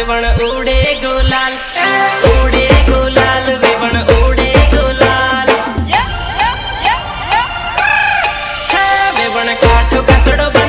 વેવણ ઉડે ગુલાલ. ઉડે ગુલાલ વેવણ ઉડે ગુલાલ. વેવણ કાઠો કસડો